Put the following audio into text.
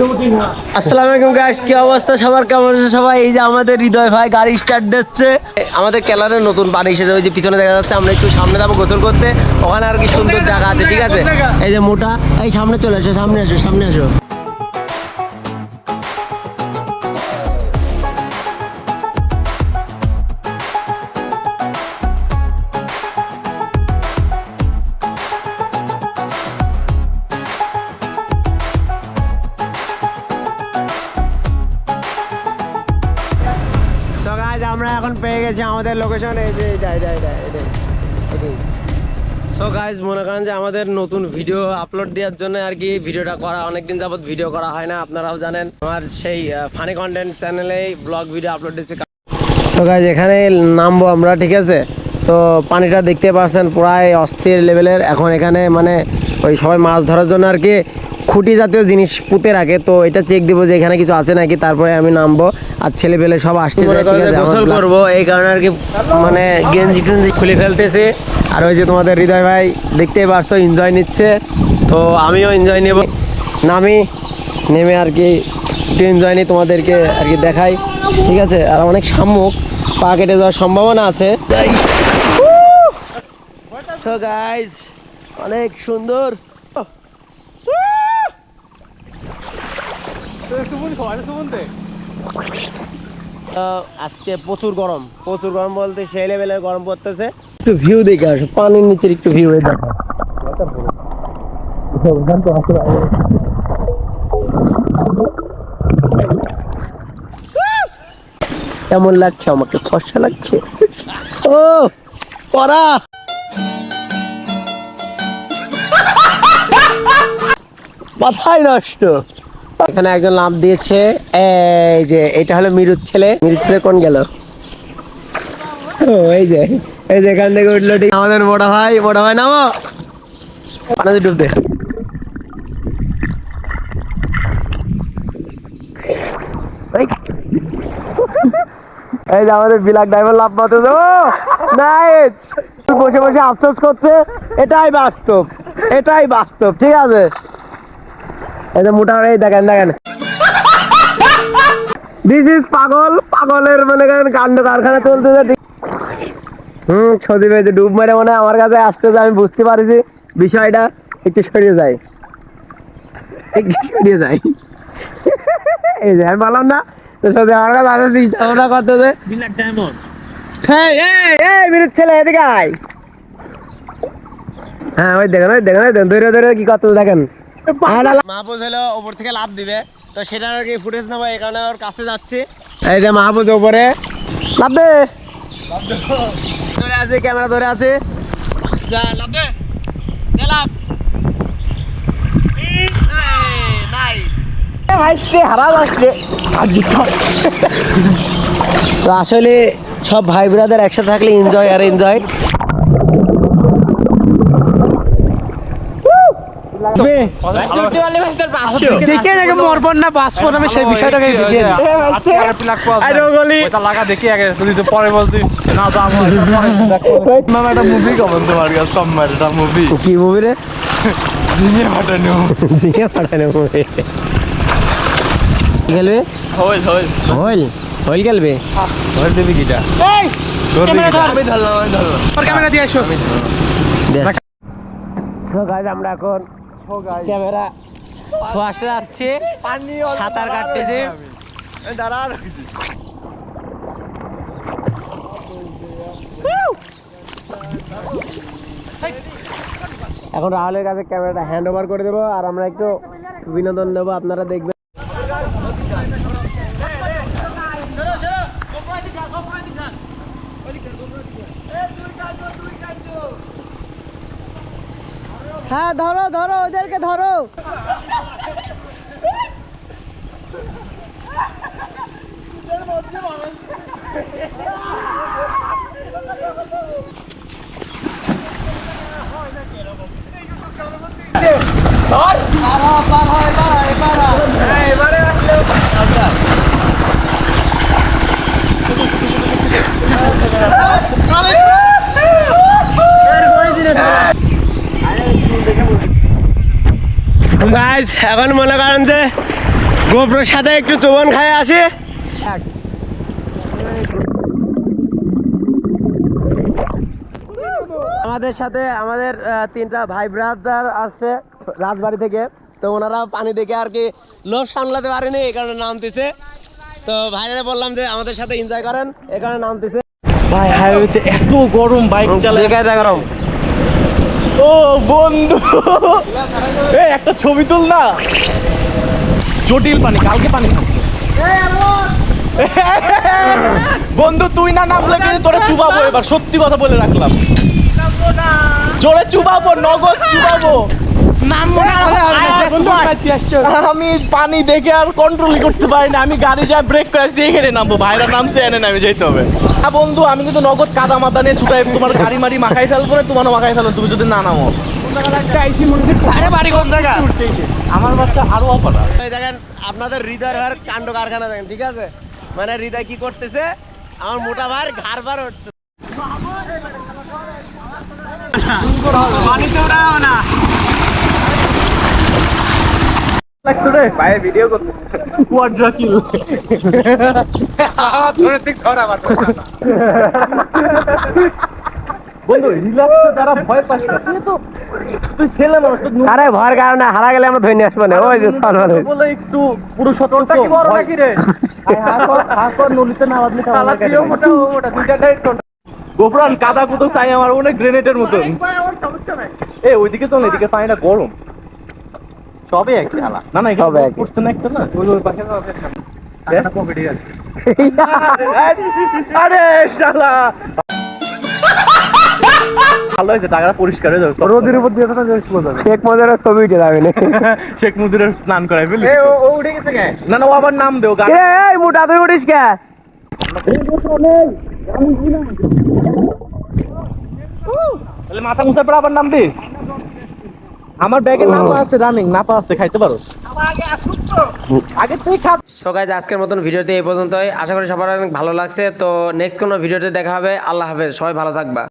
আসসালামু আলাইকুম গাইস কি অবস্থা? সবার কেমন আছে সবাই? এই যে আমাদের হৃদয় ভাই গাড়ি স্টার্ট দিচ্ছে। আমাদের কেলারে নতুন পানি এসেছে ওই যে পিছনে দেখা যাচ্ছে আমরা একটু সামনে যাব গোসল করতে। ওখানে আর কি সুন্দর জায়গা? আছে ঠিক আছে? এই যে মোটা এই সামনে চলে এসো সামনে এসো সামনে এসো আমরা এখন পেয়ে গেছি আমাদের লোকেশন এই যে সো গাইজ মনে করেন যে আমাদের নতুন ভিডিও আপলোড দেওয়ার জন্য আর কি ভিডিওটা করা, অনেকদিন যাবত ভিডিও করা হয় না, আপনারাও জানেন। আমার সেই ফানি কন্টেন্ট চ্যানেলেই ব্লগ ভিডিও আপলোড দিচ্ছি সো গাইজ এখানে নামবো আমরা, ঠিক আছে? তো পানিটা দেখতে পাচ্ছেন, প্রায় অস্থির লেভেলের এখন এখানে মানে ওই সবাই মাছ ধরার জন্য আর কি খুঁটি জাতীয় জিনিস পুঁতে রাখে তো এটা চেক দিব যে এখানে কিছু আছে নাকি তারপরে আমি নামবো আর ছেলে পেলে সব আসতে গোসল করব এই কারণে আর কি মানে গেঞ্জি টেঞ্জি খুলে ফেলতেছে। আর ওই যে তোমাদের হৃদয় ভাই দেখতেই পারছ এনজয় নিচ্ছে। তো আমিও এনজয় নেব। নামি নেমে আর কি একটু এনজয় নিই তোমাদেরকে আর কি দেখাই। ঠিক আছে আর অনেক শামুক পা কেটে যাওয়ার সম্ভাবনা আছে। সো গাইজ অনেক সুন্দর তো আজকে প্রচুর গরম প্রচুর গরম বলতে সেই গরম পড়তেছে। একটু ভিউ দেখে আসো, পানির নিচের একটু ভিউ দেখো। কেমন লাগছে আমাকে? ফর্সা লাগছে। ও, পড়া। মাথায় নষ্ট। এখানে একজন লাভ দিয়েছে। এই যে, এটা হলো মিরুর ছেলে। মিরুর ছেলে কোন গেল? এই যে এই যে এখান থেকে উঠল ঠিক। আমাদের বড় ভাই বড় ভাই, নামো। পানিতে এই। যে আমাদের বিলাক ড্রাইভার লাভ মারতে দেবো নাইস বসে বসে আফসোস করছে। এটাই বাস্তব। এটাই বাস্তব, ঠিক আছে? এই যে মোটামুটি দেখেন দেখেন। দিস ইজ পাগল পাগলের মনে করেন কাণ্ড কারখানা চলতেছে হুম এই যে ডুব মেরে মনে আমার কাছে আসতেছে আমি বুঝতে পারছি বিষয়টা। একটু সরিয়ে যায় একটু সরিয়ে যায় এই যে আমি বললাম না তো আমার কাছে আসে চিন্তা ভাবনা করতেছে এই এই এই ছেলে এদিকে আয়। হ্যাঁ ওই দেখেন ওই দেখেন ওই দেখেন ধরে ধরে কি করতে দেখেন। মাহবুজ হলো উপর থেকে লাভ দিবে। তো সেটা আর কি ফুটেজ নেব এই কারণে ওর কাছে যাচ্ছি। এই যে মাহবুজ লাভ দে। ধরে আছে ক্যামেরা ধরে আছে। লাভ দে। লাভ তো। আসলে সব ভাই ব্রাদার একসাথে থাকলে এনজয় আর এনজয় দেখে আগে মরবন না বাঁচবন আমি সেই বিষয়টাকে দেখিয়ে দিই। লাগা দেখি আগে তুই তো পরে বলতি না তো মামা একটা মুভি কমন তোমার কাছে তোমার একটা মুভি কি মুভি রে? ঝিঙে ফাটানো ঝিঙে পাঠানো মুভি খেলবে? হই হই হইল? হইল খেলবে? হই দিবি কিটা? এই! ধরবি ক্যামেরা কিটা? ধর। আমি ধরলাম আমি ধরলাম। ক্যামেরা দিয়ে এসো তো গাইজ আমরা এখন ক্যামেরা ফার্স্টে যাচ্ছি সাঁতার কাটতেছে। দাঁড়া এখন রাহুলের কাছে ক্যামেরাটা হ্যান্ড ওভার করে দেবো আর আমরা একটু বিনোদন নেব আপনারা দেখবেন। হ্যাঁ ধরো ধরো ওদেরকে ধরো। গাইজ এখন মনে করেন যে গোপ্রোর সাথে একটু চোবন খায় আসে। আমাদের সাথে আমাদের তিনটা ভাই ব্রাদার আসছে রাজবাড়ি থেকে। তো ওনারা পানি দেখে আর কি লোভ সামলাতে পারেনি এই কারণে নামতেছে। তো ভাইরা বললাম যে আমাদের সাথে এনজয় করেন এই কারণে নামতেছে। ভাই হাইওয়েতে এত গরম বাইক চালায়। গরম। ও বন্ধু। এই, একটা ছবি তুল না। জটিল পানি, কালকে পানি বন্ধু, তুই না নামলে কিন্তু তোরা চুবাবো এবার, সত্যি কথা বলে রাখলাম। জোরে চুবাবো, নগদ চুবাবো। আমি পানি দেখে আর কন্ট্রোল করতে পারি না। আমি গাড়ি যা ব্রেক করে আসছি এখানে নামবো। ভাইরা নামছে এনে নামে যেতে হবে। হ্যাঁ বন্ধু আমি কিন্তু নগদ কাদা মাথা নিয়ে ছুটাই তোমার গাড়ি মারি মাখাই ফেলব না তোমারও মাখাই ফেলব তুমি যদি না নামো। আরে আমার বাসা আরও অপারা। দেখেন আপনাদের হৃদয় ভাইয়ের কাণ্ড কারখানা দেখেন ঠিক আছে? মানে হৃদয় কি করতেছে? আমার মোটা ভাই ঘাড় বার উঠছে পানিতে না। লাগতো রে। পায়ে ভিডিও করতে। কোয়াড্রা কিল বন্ধু রিল্যাক্স যারা ভয় পাস না তুই তো তুই ছেলে মানুষ আরে ভয়ের কারণে হারা গেলে আমরা ধরে নিয়ে আসব না। ওই যে সরবার বলে একটু পুরো সতর্ক কি বড় নাকি রে? নলিতে না বাদলে গোফরান কাদা কুতো চাই আমার মনে গ্রেনেডের মতন। এ ওইদিকে চল এদিকে পানি না গরম। সবে এক খেলা না না সবে এখানে একই। করছে না একটা না? ওই ওই পাশে আরে। শালা। ভালো হয়েছে টাকাটা পরিষ্কার হয়ে যাবে। রোদের উপর দিয়ে কথা শেখ মজারের ছবি উঠে যাবে না। শেখ মুজিবের স্নান করাই ফেলি না না ও আবার নাম দেও গাড়ি এই মোটা তুই উঠিস কে? তাহলে মাথা মুছার পর আবার নাম দে আমার ব্যাগে নাপা আছে রানিং নাপা আছে খাইতে পারো আগে তুই খা সো গাইজ আজকের মতন ভিডিওতে এই পর্যন্তই। আশা করি সবার অনেক ভালো লাগছে। তো নেক্সট কোনো ভিডিওতে দেখা হবে। আল্লাহ হাফেজ। সবাই ভালো থাকবা।